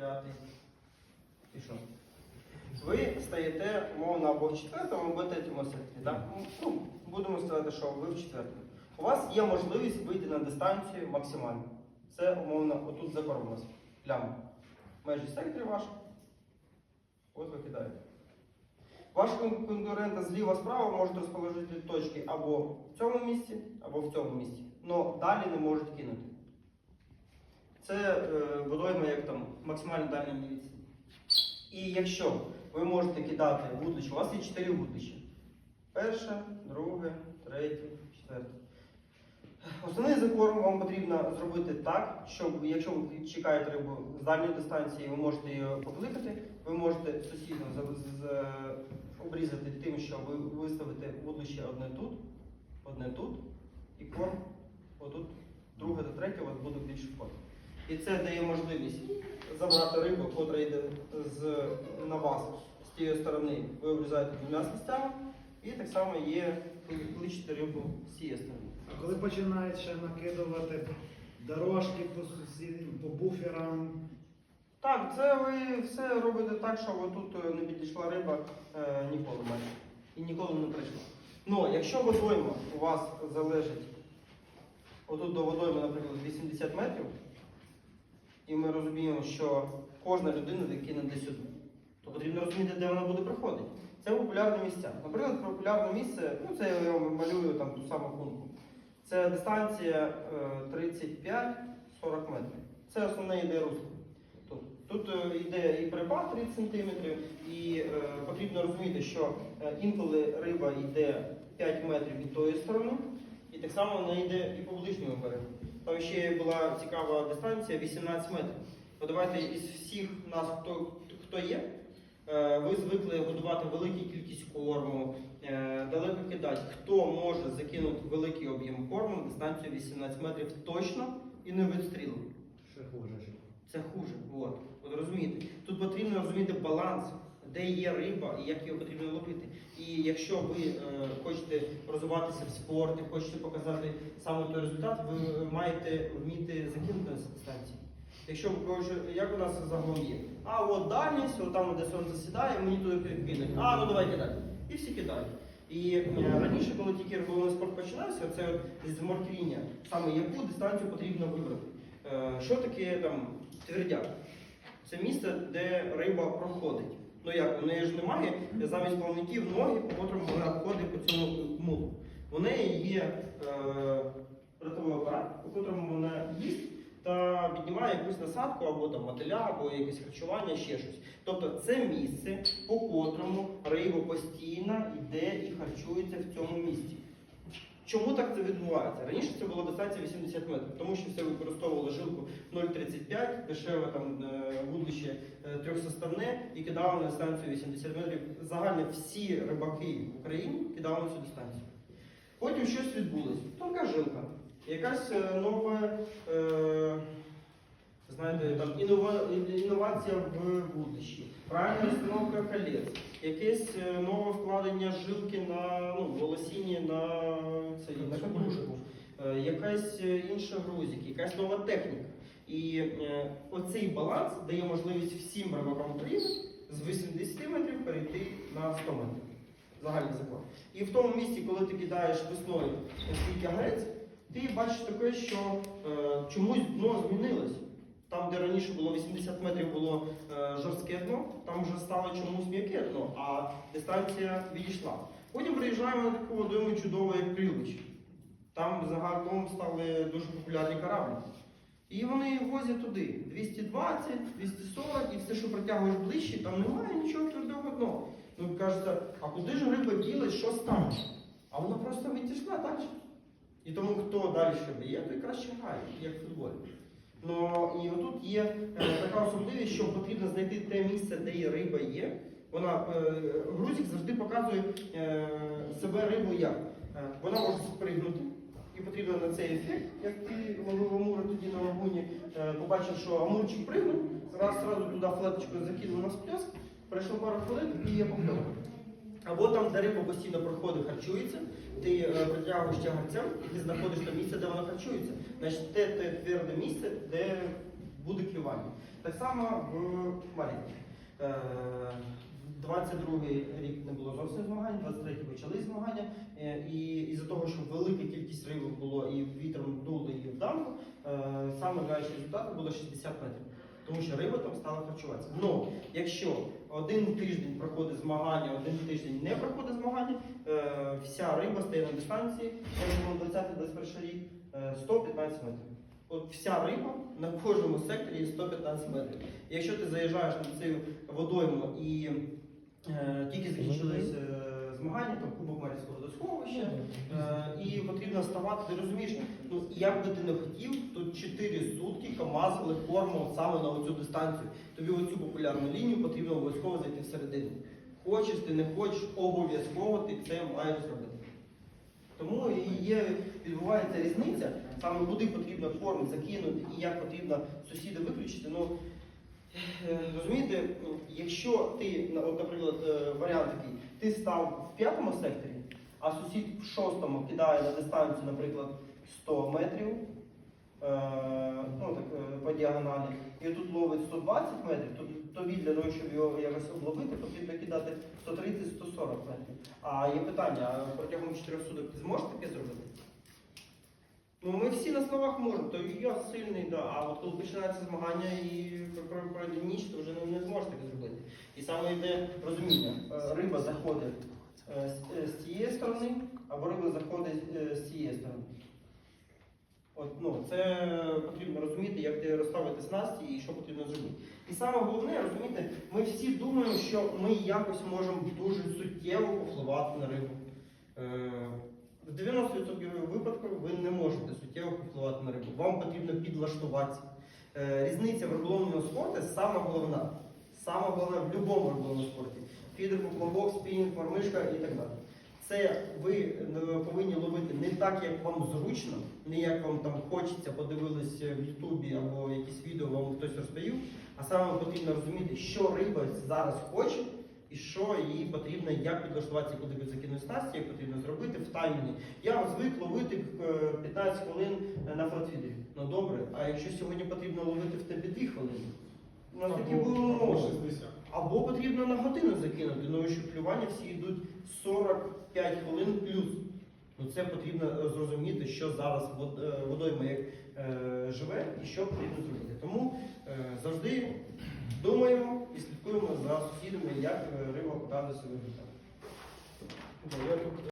п'ятий і шостий. Ви стаєте, умовно, або в четвертому, або в третьому секторі. Так? Ну, будемо сказати, що ви в четвертому. У вас є можливість вийти на дистанцію максимально. Це умовно отут за нас. Пляма. Межі секторів ваш. От ви кидаєте. Ваш конкурент зліва справа можуть розположити точки або в цьому місці, або в цьому місці. Но далі не можуть кинути. Це е, водойма як там максимально дальня відстань. І якщо ви можете кидати вудлище, у вас є 4 вудлища. Перше, друге, третє, четверте. Основний закор вам потрібно зробити так, щоб якщо ви чекаєте рибу з дальньої дистанції, ви можете її покликати, ви можете сусідно обрізати тим, що ви виставите вудлище одне тут, одне тут, і корм отут, друге та третє у вас буде більше корм. І це дає можливість забрати рибу, котра йде з, на вас з тієї сторони, ви обрізаєте двома місцями, і так само є кличете рибу з цієї сторони. А коли починають ще накидувати дорожки по сусіднім, по буферам, Так, це ви все робите так, щоб тут е, не підійшла риба е, ніколи майже. І ніколи не прийшла. Ну, якщо водойма у вас залежить, отут до водойми, наприклад, 80 метрів, і ми розуміємо, що кожна людина кине десь сюди, то потрібно розуміти, де вона буде проходити. Це популярні місця. Наприклад, популярне місце, ну це я вам малюю там ту саму пункту. Це дистанція е, 35-40 метрів. Це основне ідея русло. Тут, тут е, йде і припад 30 см, і е, потрібно розуміти, що е, інколи риба йде 5 метрів від тої сторони, і так само вона йде і по ближньому берегу. Там ще була цікава дистанція 18 метрів. От давайте із всіх нас, хто, хто є, е, ви звикли годувати велику кількість корму, е, далеко кидати. Хто може закинути великий об'єм корму на дистанцію 18 метрів точно і не відстрілом? ще хуже. Це хуже. От. От розумієте, тут потрібно розуміти баланс, де є риба і як його потрібно ловити. І якщо ви е, хочете розвиватися в спорті, хочете показати саме той результат, ви маєте вміти закинути на дистанції. Якщо ви кажете, як у нас загалом є, а от дальність, от там, де сонце сідає, мені туди кинуть. А, ну давай кидай. І всі кидають. І е, раніше, коли тільки риболовний спорт починався, це з моркріння, саме яку дистанцію потрібно вибрати. Е, Що таке там твердяк? Це місце, де риба проходить. Ну як, у неї ж немає замість плавників ноги, по котрому вона ходить по цьому мулу. У неї є е, ротовий апарат, по котрому вона їсть та піднімає якусь насадку або там мотиля, або якесь харчування, ще щось. Тобто це місце, по котрому риба постійно йде і харчується в цьому місці. Чому так це відбувається? Раніше це була дистанція 80 метрів, тому що все використовували жилку 0,35, дешеве там е, вудлище е, трьохсоставне і кидали на дистанцію 80 метрів. Загально всі рибаки в Україні кидали на цю дистанцію. Потім щось відбулося. Тонка жилка, якась е, нова, е, знаєте, там інова, інновація в вудлищі, правильна розстановка колець, якесь е, нове вкладення жилки на ну, волосінні на цей капушку, е, якась е, інша грузик, якась нова техніка. І е, оцей баланс дає можливість всім рибакам України з 80 метрів перейти на 100 метрів. Загальний закон. І в тому місці, коли ти кидаєш весною свій тягрець, ти бачиш таке, що е, чомусь дно змінилось. Там, де раніше було 80 метрів, було е, жорстке дно, там вже стало чомусь м'яке дно, а дистанція відійшла. Потім приїжджаємо на таку водойму чудову, як Крилич. Там загалом стали дуже популярні кораблі. І вони возять туди 220, 240, і все, що протягуєш ближче, там немає нічого твердого дна. Ну кажете, а куди ж риба ділась, що сталося? А вона просто відійшла далі. І тому хто далі б'є, той краще грає, як в футболі. Ну і отут є е, така особливість, що потрібно знайти те місце, де є риба є. Вона е, грузик завжди показує е, себе рибу як. Вона може спригнути, і потрібно на цей ефект, як ти ловив амура тоді на лагуні, е, побачив, що амурчик пригнув, раз сразу туди флеточкою закинув на всплеск, пройшло пару хвилин і є покльовка. Або там, де риба постійно проходить, харчується, ти е, притягуєш тягарцем і ти знаходиш те місце, де вона харчується. Значить, те, те тверде місце, де буде клювання. Так само в Мар'їнці. Е, 22-й рік не було зовсім змагань, 23-й почали змагання. Е, І із-за того, що велика кількість рибок було і вітром дуло, і в дамбу, е, саме кращий результат було 60 метрів. Тому що риба там стала харчуватися. Ну, якщо один тиждень проходить змагання, один тиждень не проходить змагання, е, вся риба стає на дистанції, якщо 20-21 рік, е, 115 метрів. От вся риба на кожному секторі є 115 метрів. І якщо ти заїжджаєш на цю водойму і е, тільки закінчились е, змагання, там Кубок Мар'їнського водосховища, е, і потрібно вставати, ти розумієш, ну як би ти не хотів, тут 4 сутки камазали кормом саме на оцю дистанцію. Тобі оцю популярну лінію потрібно обов'язково зайти всередину. Хочеш, ти не хочеш, обов'язково ти це маєш зробити. Тому і є, відбувається різниця, саме куди потрібно корм закинути і як потрібно сусіда виключити. Ну, е, розумієте, ну, якщо ти, наприклад, е, варіант такий, ти став в п'ятому секторі, а сусід в шостому кидає на дистанцію, наприклад, 100 метрів, е, ну, так, е, по діагоналі, і тут ловить 120 метрів, то тобі для того, щоб його якось обловити, потрібно кидати 130-140 метрів. А є питання, а протягом 4 суток ти зможеш таке зробити? Ну, ми всі на словах можемо, то я сильний, да. а от коли починається змагання і про- про- пройде ніч, то вже не, не зможеш зробити. І саме йде розуміння. Е, Риба заходить з, е, цієї сторони, або риба заходить е, з цієї сторони. От, ну, це потрібно розуміти, як ти розставити снасті і що потрібно зробити. І саме головне, розумієте, ми всі думаємо, що ми якось можемо дуже суттєво повпливати на рибу. Е, в 90% випадків ви не можете суттєво повпливати на рибу. Вам потрібно підлаштуватися. Е, різниця в риболовному спорті саме головна. Саме головне в будь-якому риболовному спорті. Фідер, поплавок, спінінг, мормишка і так далі. Це ви е, повинні ловити не так, як вам зручно, не як вам там хочеться, подивились в Ютубі або якісь відео вам хтось розповів, а саме потрібно розуміти, що риба зараз хоче і що їй потрібно, як підлаштуватися, куди закинути снасті, як потрібно зробити в таймінгі. Я звик ловити е, 15 хвилин на флотфідері. Ну добре, а якщо сьогодні потрібно ловити в тебе 2 нас такі були умови. Або потрібно на годину закинути, ну що клювання всі йдуть 45 хвилин плюс. Ну це потрібно е, зрозуміти, що зараз е, водойма як е, живе і що потрібно зробити. Тому е, завжди думаємо і слідкуємо за сусідами, як риба показує себе життя.